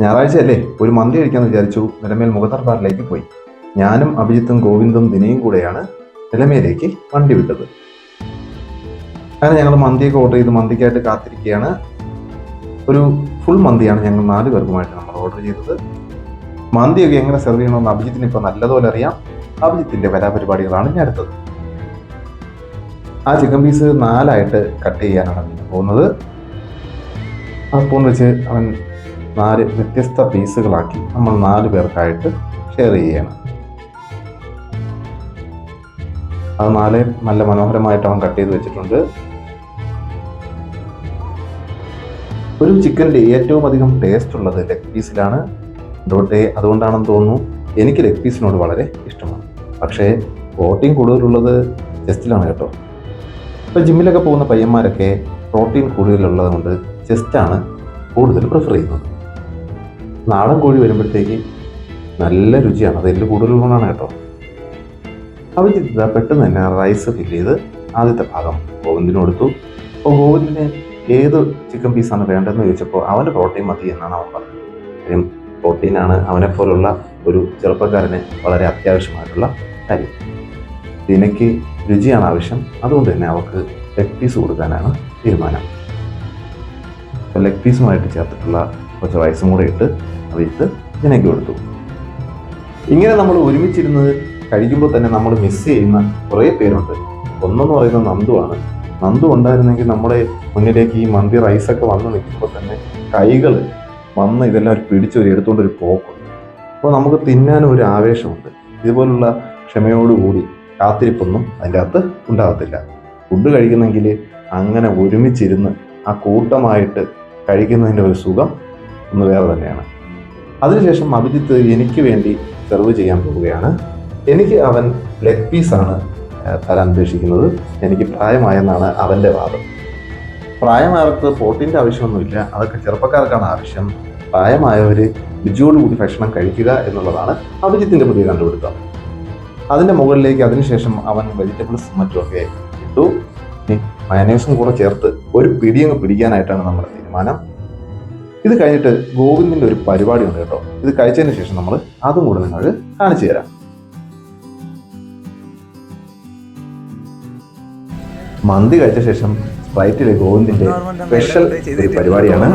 ഞായറാഴ്ച അല്ലേ ഒരു മന്തി കഴിക്കാമെന്ന് വിചാരിച്ചു നിലമേൽ മുഖത്തർ ബാറിലേക്ക് പോയി. ഞാനും അഭിജിത്തും ഗോവിന്ദും ദിനയും കൂടെയാണ് നിലമേലേക്ക് വണ്ടി വിട്ടത്. അങ്ങനെ ഞങ്ങൾ മന്തിയൊക്കെ ഓർഡർ ചെയ്ത് മന്തിക്കായിട്ട് കാത്തിരിക്കുകയാണ്. ഒരു ഫുൾ മന്തിയാണ് ഞങ്ങൾ നാല് പേർക്കുമായിട്ട് നമ്മൾ ഓർഡർ ചെയ്തത്. മന്തിയൊക്കെ എങ്ങനെ സെർവ് ചെയ്യണമെന്ന് അഭിജിത്തിന് ഇപ്പോൾ നല്ലതുപോലെ അറിയാം. അഭിജിത്തിന്റെ കലാപരിപാടികളാണ് ഇനി അടുത്തത്. ആ ചിക്കൻ പീസ് നാലായിട്ട് കട്ട് ചെയ്യാനാണ് പോകുന്നത്. ആ സ്പൂൺ വെച്ച് അവൻ നാല് വ്യത്യസ്ത പീസുകളാക്കി നമ്മൾ നാല് പേർക്കായിട്ട് ഷെയർ ചെയ്യണം. അത് നാല് നല്ല മനോഹരമായിട്ട് അവൻ കട്ട് ചെയ്ത് വെച്ചിട്ടുണ്ട്. ഒരു ചിക്കന്റെ ഏറ്റവും അധികം ടേസ്റ്റ് ഉള്ളത് ലെഗ് പീസിലാണ് അതുകൊണ്ട് അതുകൊണ്ടാണെന്ന് തോന്നുന്നു എനിക്ക് ലെഗ് പീസിനോട് വളരെ ഇഷ്ടമാണ്. പക്ഷേ പ്രോട്ടീൻ കൂടുതലുള്ളത് ചെസ്റ്റിലാണ് കേട്ടോ. ഇപ്പോൾ ജിമ്മിലൊക്കെ പോകുന്ന പയ്യന്മാരൊക്കെ പ്രോട്ടീൻ കൂടുതലുള്ളത് കൊണ്ട് ചെസ്റ്റാണ് കൂടുതൽ പ്രിഫർ ചെയ്യുന്നത്. നാടൻ കോഴി വരുമ്പോഴത്തേക്ക് നല്ല രുചിയാണ്. അത് എല്ല് കൂടുതലുള്ളതാണ് കേട്ടോ. അവർ ചെയ്തത് പെട്ടെന്ന് തന്നെ റൈസ് ഫില്ല് ചെയ്ത് ആദ്യത്തെ ഭാഗം ഗോവിന്ദിന് കൊടുത്തു. അപ്പോൾ ഗോവിന്ദിന് ഏത് ചിക്കൻ പീസാണ് വേണ്ടതെന്ന് ചോദിച്ചപ്പോൾ അവന് പ്രോട്ടീൻ മതി എന്നാണ് അവൻ പറഞ്ഞത്. കാര്യം പ്രോട്ടീനാണ് അവനെപ്പോലുള്ള ഒരു ചെറുപ്പക്കാരന് വളരെ അത്യാവശ്യമായിട്ടുള്ള കാര്യം. ദിനയ്ക്ക് രുചിയാണ് ആവശ്യം. അതുകൊണ്ട് തന്നെ അവർക്ക് ലെഗ് പീസ് കൊടുക്കാനാണ് തീരുമാനം. ലെഗ് പീസുമായിട്ട് ചേർത്തിട്ടുള്ള കുറച്ച് റൈസും കൂടെ ഇട്ട് അവിടുത്ത് ഇതിനൊക്കെ കൊടുത്തു. ഇങ്ങനെ നമ്മൾ ഒരുമിച്ചിരുന്ന് കഴിക്കുമ്പോൾ തന്നെ നമ്മൾ മിസ് ചെയ്യുന്ന കുറേ പേരുണ്ട്. ഒന്നെന്ന് പറയുന്നത് നന്ദുവാണ് നന്ദു ഉണ്ടായിരുന്നെങ്കിൽ നമ്മുടെ മുന്നിലേക്ക് ഈ മന്തി റൈസൊക്കെ വന്ന് നിൽക്കുമ്പോൾ തന്നെ കൈകൾ വന്ന് ഇതെല്ലാം ഒരു എടുത്തുകൊണ്ട് ഒരു പോക്കുണ്ട് അപ്പോൾ നമുക്ക് തിന്നാനും ഒരു ആവേശമുണ്ട്. ഇതുപോലുള്ള ക്ഷമയോടുകൂടി കാത്തിരിപ്പൊന്നും അതിന്റെ അകത്ത് ഉണ്ടാകത്തില്ല. ഫുഡ് കഴിക്കുന്നെങ്കിൽ അങ്ങനെ ഒരുമിച്ചിരുന്ന് ആ കൂട്ടമായിട്ട് കഴിക്കുന്നതിന്റെ ഒരു സുഖം ഒന്ന് വേറെ തന്നെയാണ്. അതിനുശേഷം അഭിജിത്ത് എനിക്ക് വേണ്ടി സെർവ് ചെയ്യാൻ പോവുകയാണ്. എനിക്ക് അവൻ ലെഗ് പീസാണ് തരാൻ ഉദ്ദേശിക്കുന്നത്. എനിക്ക് പ്രായമായെന്നാണ് അവന്റെ വാദം. പ്രായമായവർക്ക് പ്രോട്ടീന്റെ ആവശ്യമൊന്നുമില്ല. അതൊക്കെ ചെറുപ്പക്കാർക്കാണ് ആവശ്യം. പ്രായമായവർ രുചിയോടുകൂടി ഭക്ഷണം കഴിക്കുക എന്നുള്ളതാണ് അഭിജിത്തിന്റെ പുതിയ കണ്ടുപിടുത്തം. അതിന്റെ മുകളിലേക്ക് അതിനുശേഷം അവൻ വെജിറ്റബിൾസ് മറ്റുമൊക്കെ ഇട്ടു. മയനേഴ്സും കൂടെ ചേർത്ത് ഒരു പിടിയങ്ങ് പിടിക്കാനായിട്ടാണ് നമ്മുടെ തീരുമാനം. ഇത് കഴിഞ്ഞിട്ട് ഗോവിന്ദിന്റെ ഒരു പരിപാടി ഉണ്ട് കേട്ടോ. ഇത് കഴിച്ചതിന് ശേഷം നമ്മൾ അതും കൂടെ നിങ്ങൾക്ക് കാണിച്ചു തരാം. മന്തി കഴിച്ച ശേഷം സ്പ്രൈറ്റിലെ ഗോവിന്ദിന്റെ സ്പെഷ്യൽ ഒരു പരിപാടിയാണ്.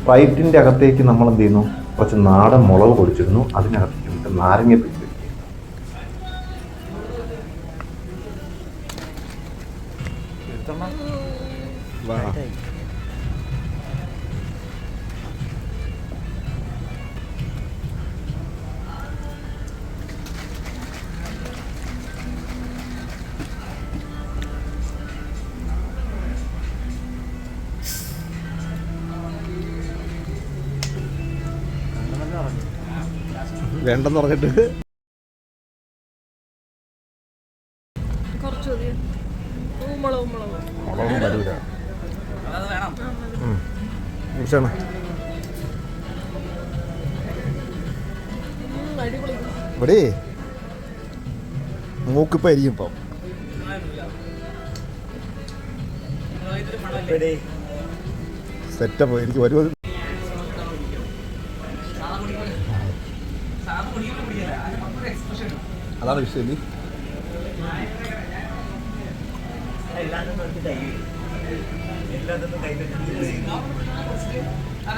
സ്പ്രൈറ്റിന്റെ അകത്തേക്ക് നമ്മൾ എന്ത് ചെയ്യുന്നു? കുറച്ച് നാടൻ മുളക് പൊടിച്ചിരുന്നു അതിനകത്തേക്ക് നാരങ്ങ പിടിച്ചു വേണ്ടെന്ന് പറഞ്ഞിട്ട്. മുളകും വരൂല. ഇവിടെ മൂക്കിപ്പോ അരിയും ഇപ്പം. സെറ്റപ്പ്. എനിക്ക് വരുമോ അതാണ് വിഷയം.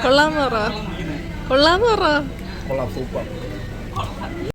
കൊള്ളാന്ന് പറ. കൊള്ളാന്ന് പറ. കൊള്ളാം സൂപ്പർ.